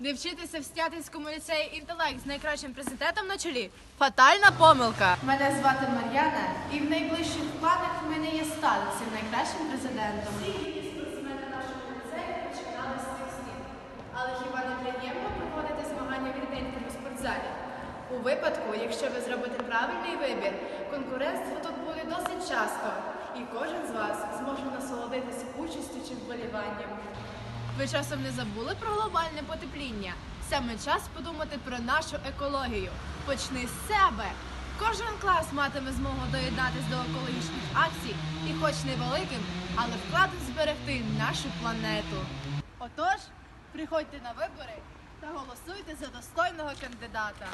Не вчитися в Снятинському ліцеї інтелект з найкращим президентом на чолі. Фатальна помилка. Мене звати Мар'яна, і в найближчих планах в мене є стати цим найкращим президентом. Всі спортсмени нашого ліцею починали з цих стін. Але хіба не приємно проводити змагання в рідненькому спортзалі? У випадку, якщо ви зробите правильний вибір, конкурентство тут буде досить часто, і кожен з вас зможе насолодитися участю чи вболіванням. Ви часом не забули про глобальне потепління? Саме час подумати про нашу екологію. Почни з себе. Кожен клас матиме змогу доєднатись до екологічних акцій і, хоч невеликим, але вкладом зберегти нашу планету. Отож, приходьте на вибори та голосуйте за достойного кандидата.